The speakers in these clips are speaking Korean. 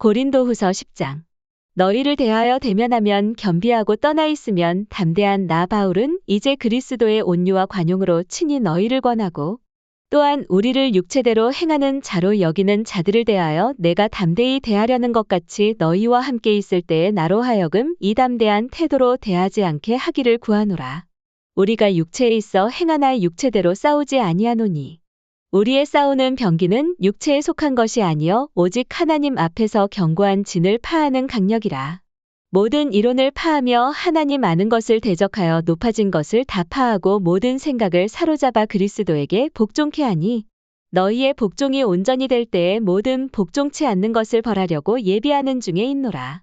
고린도후서 10장. 너희를 대하여 대면하면 겸비하고 떠나 있으면 담대한 나 바울은 이제 그리스도의 온유와 관용으로 친히 너희를 권하고 또한 우리를 육체대로 행하는 자로 여기는 자들을 대하여 내가 담대히 대하려는 것 같이 너희와 함께 있을 때에 나로 하여금 이 담대한 태도로 대하지 않게 하기를 구하노라. 우리가 육체에 있어 행하나 육체대로 싸우지 아니하노니 우리의 싸우는 병기는 육체에 속한 것이 아니요 오직 하나님 앞에서 견고한 진을 파하는 강력이라. 모든 이론을 파하며 하나님 아는 것을 대적하여 높아진 것을 다 파하고 모든 생각을 사로잡아 그리스도에게 복종케 하니 너희의 복종이 온전히 될 때에 모든 복종치 않는 것을 벌하려고 예비하는 중에 있노라.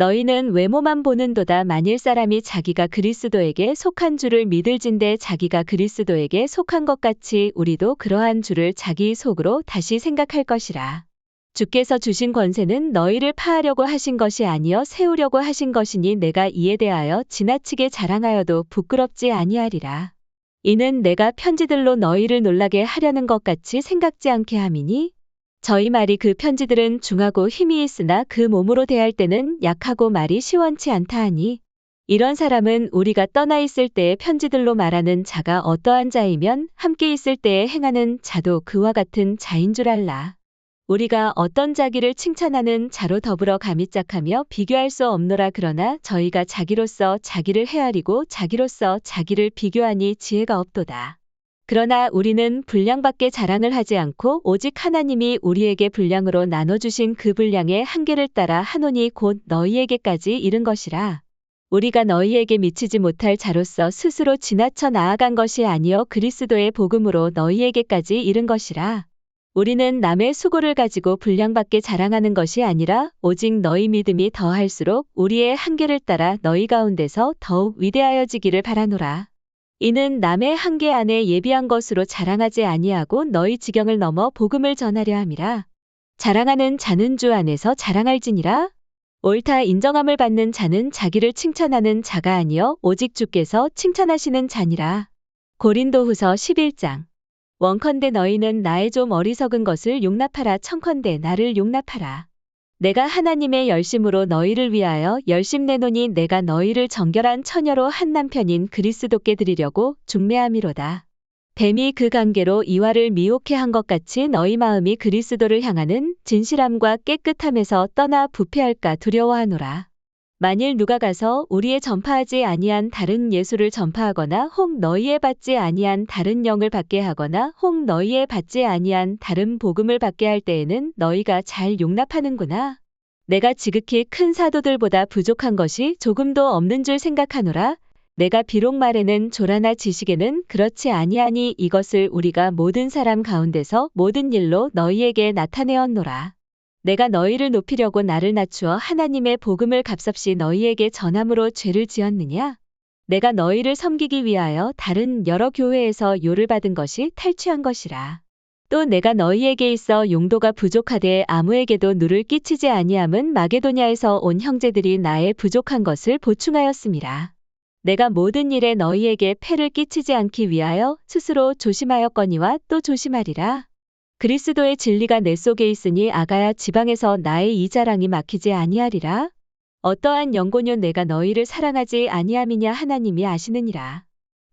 너희는 외모만 보는도다 만일 사람이 자기가 그리스도에게 속한 줄을 믿을진대 자기가 그리스도에게 속한 것 같이 우리도 그러한 줄을 자기 속으로 다시 생각할 것이라. 주께서 주신 권세는 너희를 파하려고 하신 것이 아니여 세우려고 하신 것이니 내가 이에 대하여 지나치게 자랑하여도 부끄럽지 아니하리라. 이는 내가 편지들로 너희를 놀라게 하려는 것 같이 생각지 않게 함이니 저희 말이 그 편지들은 중하고 힘이 있으나 그 몸으로 대할 때는 약하고 말이 시원치 않다 하니 이런 사람은 우리가 떠나 있을 때의 편지들로 말하는 자가 어떠한 자이면 함께 있을 때에 행하는 자도 그와 같은 자인 줄 알라. 우리가 어떤 자기를 칭찬하는 자로 더불어 감히 짝하며 비교할 수 없노라 그러나 저희가 자기로서 자기를 헤아리고 자기로서 자기를 비교하니 지혜가 없도다. 그러나 우리는 분량밖에 자랑을 하지 않고 오직 하나님이 우리에게 분량으로 나눠주신 그 분량의 한계를 따라 하노니 곧 너희에게까지 이른 것이라. 우리가 너희에게 미치지 못할 자로서 스스로 지나쳐 나아간 것이 아니요 그리스도의 복음으로 너희에게까지 이른 것이라. 우리는 남의 수고를 가지고 분량밖에 자랑하는 것이 아니라 오직 너희 믿음이 더할수록 우리의 한계를 따라 너희 가운데서 더욱 위대하여지기를 바라노라. 이는 남의 한계 안에 예비한 것으로 자랑하지 아니하고 너희 지경을 넘어 복음을 전하려 함이라. 자랑하는 자는 주 안에서 자랑할지니라. 옳다 인정함을 받는 자는 자기를 칭찬하는 자가 아니여 오직 주께서 칭찬하시는 자니라. 고린도후서 11장. 원컨대 너희는 나의 좀 어리석은 것을 용납하라 청컨대 나를 용납하라. 내가 하나님의 열심으로 너희를 위하여 열심 내노니 내가 너희를 정결한 처녀로 한 남편인 그리스도께 드리려고 중매함이로다. 뱀이 그 관계로 이와를 미혹해 한 것 같이 너희 마음이 그리스도를 향하는 진실함과 깨끗함에서 떠나 부패할까 두려워하노라. 만일 누가 가서 우리의 전파하지 아니한 다른 예수를 전파하거나 혹 너희의 받지 아니한 다른 영을 받게 하거나 혹 너희의 받지 아니한 다른 복음을 받게 할 때에는 너희가 잘 용납하는구나. 내가 지극히 큰 사도들보다 부족한 것이 조금도 없는 줄 생각하노라. 내가 비록 말에는 조라나 지식에는 그렇지 아니하니 이것을 우리가 모든 사람 가운데서 모든 일로 너희에게 나타내었노라. 내가 너희를 높이려고 나를 낮추어 하나님의 복음을 값없이 너희에게 전함으로 죄를 지었느냐? 내가 너희를 섬기기 위하여 다른 여러 교회에서 요를 받은 것이 탈취한 것이라. 또 내가 너희에게 있어 용도가 부족하되 아무에게도 누를 끼치지 아니함은 마게도냐에서 온 형제들이 나의 부족한 것을 보충하였습니다. 내가 모든 일에 너희에게 폐를 끼치지 않기 위하여 스스로 조심하였거니와 또 조심하리라. 그리스도의 진리가 내 속에 있으니 아가야 지방에서 나의 이 자랑이 막히지 아니하리라. 어떠한 영고뇨 내가 너희를 사랑하지 아니함이냐 하나님이 아시느니라.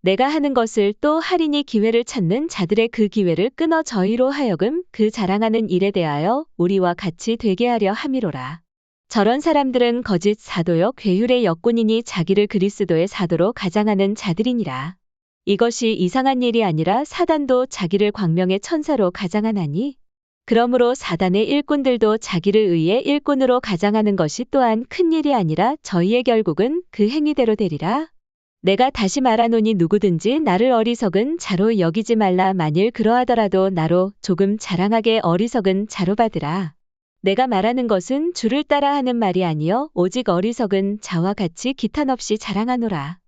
내가 하는 것을 또 할인이 기회를 찾는 자들의 그 기회를 끊어 저희로 하여금 그 자랑하는 일에 대하여 우리와 같이 되게 하려 함이로라. 저런 사람들은 거짓 사도요 괴율의 역군이니 자기를 그리스도의 사도로 가장하는 자들이니라. 이것이 이상한 일이 아니라 사단도 자기를 광명의 천사로 가장하나니 그러므로 사단의 일꾼들도 자기를 의해 일꾼으로 가장하는 것이 또한 큰 일이 아니라 저희의 결국은 그 행위대로 되리라. 내가 다시 말하노니 누구든지 나를 어리석은 자로 여기지 말라 만일 그러하더라도 나로 조금 자랑하게 어리석은 자로 받으라. 내가 말하는 것은 주를 따라 하는 말이 아니요 오직 어리석은 자와 같이 기탄 없이 자랑하노라.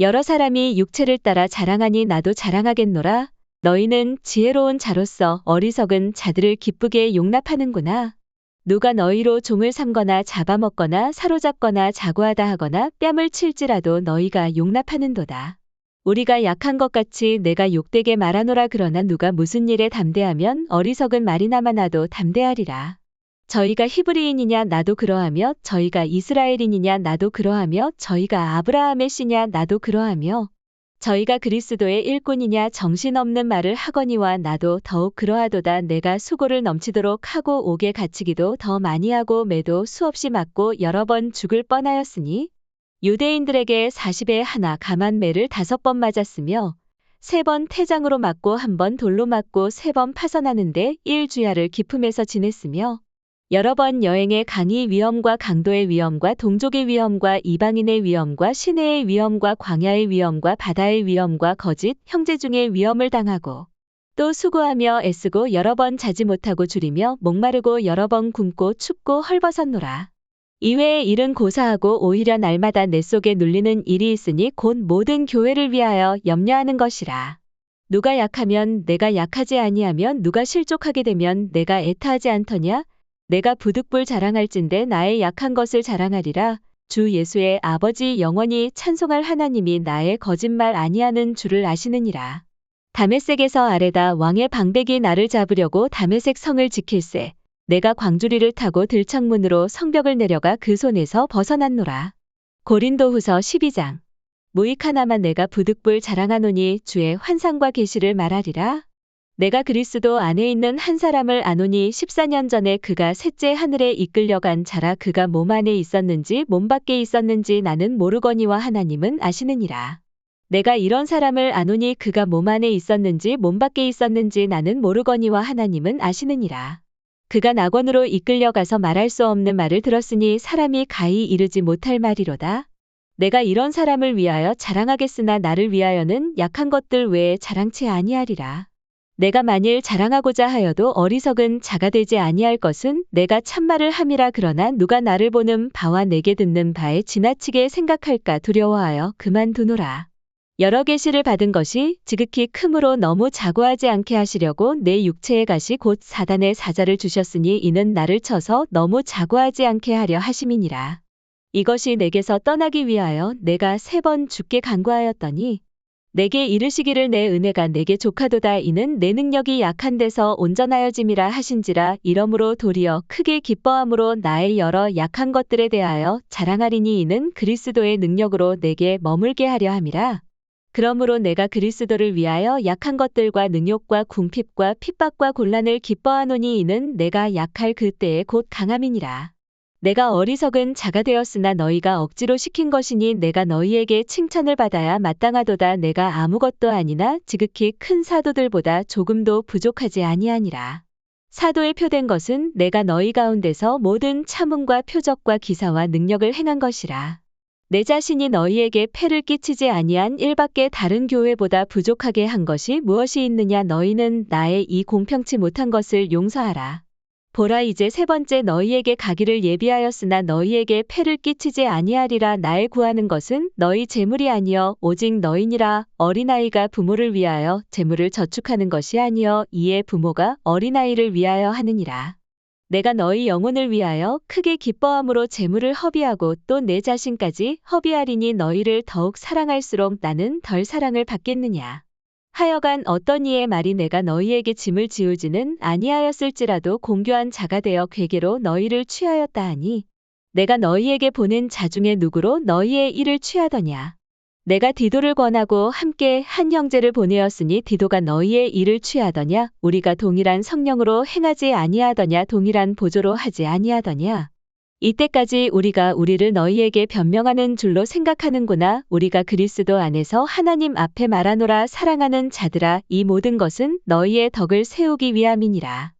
여러 사람이 육체를 따라 자랑하니 나도 자랑하겠노라. 너희는 지혜로운 자로서 어리석은 자들을 기쁘게 용납하는구나. 누가 너희로 종을 삼거나 잡아먹거나 사로잡거나 자고하다 하거나 뺨을 칠지라도 너희가 용납하는도다. 우리가 약한 것 같이 내가 욕되게 말하노라 그러나 누가 무슨 일에 담대하면 어리석은 말이나마 나도 담대하리라. 저희가 히브리인이냐 나도 그러하며 저희가 이스라엘인이냐 나도 그러하며 저희가 아브라함의 씨냐 나도 그러하며 저희가 그리스도의 일꾼이냐 정신없는 말을 하거니와 나도 더욱 그러하도다. 내가 수고를 넘치도록 하고 옥에 갇히기도 더 많이 하고 매도 수없이 맞고 여러 번 죽을 뻔하였으니 유대인들에게 40에 하나 감한 매를 다섯 번 맞았으며 세 번 태장으로 맞고 한 번 돌로 맞고 세 번 파선하는데 일주야를 기품에서 지냈으며 여러 번 여행의 강의 위험과 강도의 위험과 동족의 위험과 이방인의 위험과 시내의 위험과 광야의 위험과 바다의 위험과 거짓 형제 중의 위험을 당하고 또 수고하며 애쓰고 여러 번 자지 못하고 줄이며 목마르고 여러 번 굶고 춥고 헐벗었노라. 이외의 일은 고사하고 오히려 날마다 내 속에 눌리는 일이 있으니 곧 모든 교회를 위하여 염려하는 것이라. 누가 약하면 내가 약하지 아니하면 누가 실족하게 되면 내가 애타하지 않더냐? 내가 부득불 자랑할진대 나의 약한 것을 자랑하리라. 주 예수의 아버지 영원히 찬송할 하나님이 나의 거짓말 아니하는 줄을 아시느니라. 다메섹에서 아레다 왕의 방백이 나를 잡으려고 다메섹 성을 지킬세. 내가 광주리를 타고 들창문으로 성벽을 내려가 그 손에서 벗어났노라. 고린도후서 12장. 무익 하나만 내가 부득불 자랑하노니 주의 환상과 계시를 말하리라. 내가 그리스도 안에 있는 한 사람을 아노니 14년 전에 그가 셋째 하늘에 이끌려간 자라 그가 몸 안에 있었는지 몸 밖에 있었는지 나는 모르거니와 하나님은 아시느니라. 내가 이런 사람을 아노니 그가 몸 안에 있었는지 몸 밖에 있었는지 나는 모르거니와 하나님은 아시느니라. 그가 낙원으로 이끌려가서 말할 수 없는 말을 들었으니 사람이 가히 이르지 못할 말이로다. 내가 이런 사람을 위하여 자랑하겠으나 나를 위하여는 약한 것들 외에 자랑치 아니하리라. 내가 만일 자랑하고자 하여도 어리석은 자가 되지 아니할 것은 내가 참말을 함이라 그러나 누가 나를 보는 바와 내게 듣는 바에 지나치게 생각할까 두려워하여 그만두노라. 여러 계시를 받은 것이 지극히 크므로 너무 자고하지 않게 하시려고 내 육체의 가시 곧 사단의 사자를 주셨으니 이는 나를 쳐서 너무 자고하지 않게 하려 하심이니라. 이것이 내게서 떠나기 위하여 내가 세 번 죽게 간구하였더니 내게 이르시기를 내 은혜가 내게 족하도다 이는 내 능력이 약한 데서 온전하여짐이라 하신지라 이러므로 도리어 크게 기뻐함으로 나의 여러 약한 것들에 대하여 자랑하리니 이는 그리스도의 능력으로 내게 머물게 하려 함이라. 그러므로 내가 그리스도를 위하여 약한 것들과 능욕과 궁핍과 핍박과 곤란을 기뻐하노니 이는 내가 약할 그때에 곧 강함이니라. 내가 어리석은 자가 되었으나 너희가 억지로 시킨 것이니 내가 너희에게 칭찬을 받아야 마땅하도다 내가 아무것도 아니나 지극히 큰 사도들보다 조금도 부족하지 아니하니라. 사도에 표된 것은 내가 너희 가운데서 모든 참음과 표적과 기사와 능력을 행한 것이라. 내 자신이 너희에게 폐를 끼치지 아니한 일밖에 다른 교회보다 부족하게 한 것이 무엇이 있느냐 너희는 나의 이 공평치 못한 것을 용서하라. 보라 이제 세 번째 너희에게 가기를 예비하였으나 너희에게 폐를 끼치지 아니하리라 나의 구하는 것은 너희 재물이 아니여 오직 너희니라 어린아이가 부모를 위하여 재물을 저축하는 것이 아니여 이에 부모가 어린아이를 위하여 하느니라. 내가 너희 영혼을 위하여 크게 기뻐함으로 재물을 허비하고 또 내 자신까지 허비하리니 너희를 더욱 사랑할수록 나는 덜 사랑을 받겠느냐. 하여간 어떤 이의 말이 내가 너희에게 짐을 지우지는 아니하였을지라도 공교한 자가 되어 괴계로 너희를 취하였다 하니 내가 너희에게 보낸 자 중에 누구로 너희의 일을 취하더냐. 내가 디도를 권하고 함께 한 형제를 보내었으니 디도가 너희의 일을 취하더냐? 우리가 동일한 성령으로 행하지 아니하더냐? 동일한 보조로 하지 아니하더냐 이때까지 우리가 우리를 너희에게 변명하는 줄로 생각하는구나. 우리가 그리스도 안에서 하나님 앞에 말하노라. 사랑하는 자들아 이 모든 것은 너희의 덕을 세우기 위함이니라.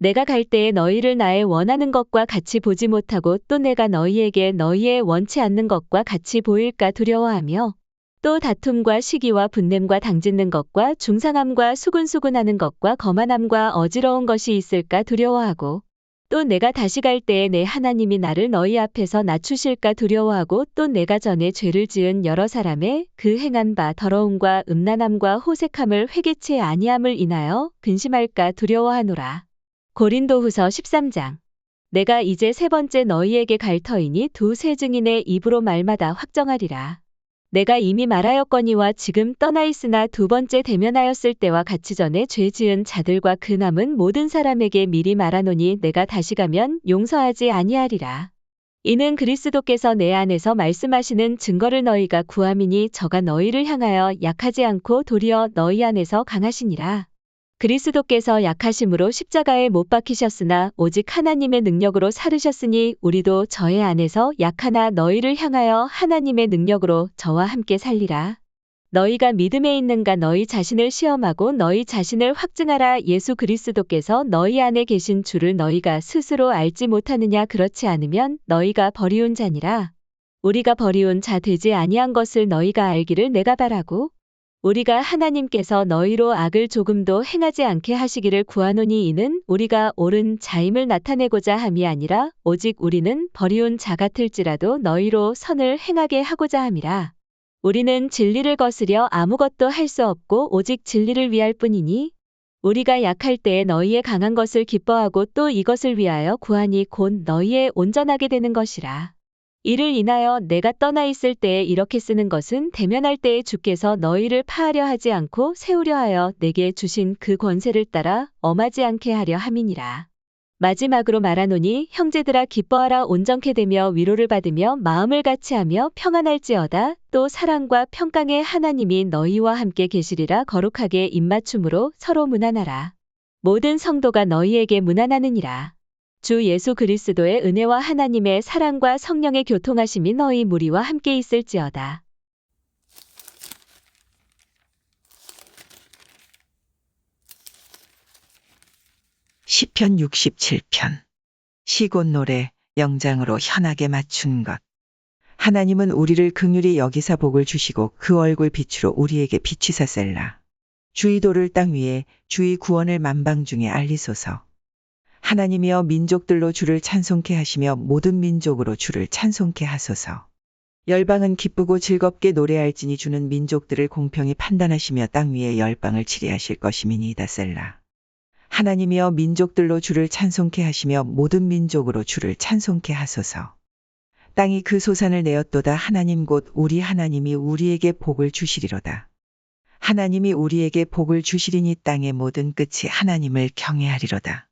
내가 갈 때에 너희를 나의 원하는 것과 같이 보지 못하고 또 내가 너희에게 너희의 원치 않는 것과 같이 보일까 두려워하며 또 다툼과 시기와 분냄과 당짓는 것과 중상함과 수근수근하는 것과 거만함과 어지러운 것이 있을까 두려워하고 또 내가 다시 갈 때에 내 하나님이 나를 너희 앞에서 낮추실까 두려워하고 또 내가 전에 죄를 지은 여러 사람의 그 행한 바 더러움과 음란함과 호색함을 회개치 아니함을 인하여 근심할까 두려워하노라. 고린도후서 13장 내가 이제 세 번째 너희에게 갈 터이니 두 세 증인의 입으로 말마다 확정하리라. 내가 이미 말하였거니와 지금 떠나 있으나 두 번째 대면하였을 때와 같이 전에 죄 지은 자들과 그 남은 모든 사람에게 미리 말하노니 내가 다시 가면 용서하지 아니하리라. 이는 그리스도께서 내 안에서 말씀하시는 증거를 너희가 구함이니 저가 너희를 향하여 약하지 않고 도리어 너희 안에서 강하시니라. 그리스도께서 약하심으로 십자가에 못 박히셨으나 오직 하나님의 능력으로 살으셨으니 우리도 저의 안에서 약하나 너희를 향하여 하나님의 능력으로 저와 함께 살리라. 너희가 믿음에 있는가 너희 자신을 시험하고 너희 자신을 확증하라 예수 그리스도께서 너희 안에 계신 줄을 너희가 스스로 알지 못하느냐 그렇지 않으면 너희가 버리운 자니라. 우리가 버리운 자 되지 아니한 것을 너희가 알기를 내가 바라고 우리가 하나님께서 너희로 악을 조금도 행하지 않게 하시기를 구하노니 이는 우리가 옳은 자임을 나타내고자 함이 아니라 오직 우리는 버리운 자 같을지라도 너희로 선을 행하게 하고자 함이라. 우리는 진리를 거스려 아무것도 할 수 없고 오직 진리를 위할 뿐이니 우리가 약할 때에 너희의 강한 것을 기뻐하고 또 이것을 위하여 구하니 곧 너희의 온전하게 되는 것이라. 이를 인하여 내가 떠나 있을 때에 이렇게 쓰는 것은 대면할 때에 주께서 너희를 파하려 하지 않고 세우려 하여 내게 주신 그 권세를 따라 엄하지 않게 하려 함이니라. 마지막으로 말하노니 형제들아 기뻐하라 온전케 되며 위로를 받으며 마음을 같이 하며 평안할지어다 또 사랑과 평강의 하나님이 너희와 함께 계시리라 거룩하게 입맞춤으로 서로 문안하라. 모든 성도가 너희에게 문안하느니라. 주 예수 그리스도의 은혜와 하나님의 사랑과 성령의 교통하심이 너희 무리와 함께 있을지어다. 시편 67편. 시곤 노래 영장으로 현하게 맞춘 것. 하나님은 우리를 긍휼히 여기사 복을 주시고 그 얼굴 빛으로 우리에게 비치사 셀라. 주의 도를 땅 위에 주의 구원을 만방 중에 알리소서 하나님이여 민족들로 주를 찬송케 하시며 모든 민족으로 주를 찬송케 하소서 열방은 기쁘고 즐겁게 노래할지니 주는 민족들을 공평히 판단하시며 땅 위에 열방을 치리하실 것임이니이다 셀라 하나님이여 민족들로 주를 찬송케 하시며 모든 민족으로 주를 찬송케 하소서. 땅이 그 소산을 내었도다 하나님 곧 우리 하나님이 우리에게 복을 주시리로다. 하나님이 우리에게 복을 주시리니 땅의 모든 끝이 하나님을 경외하리로다.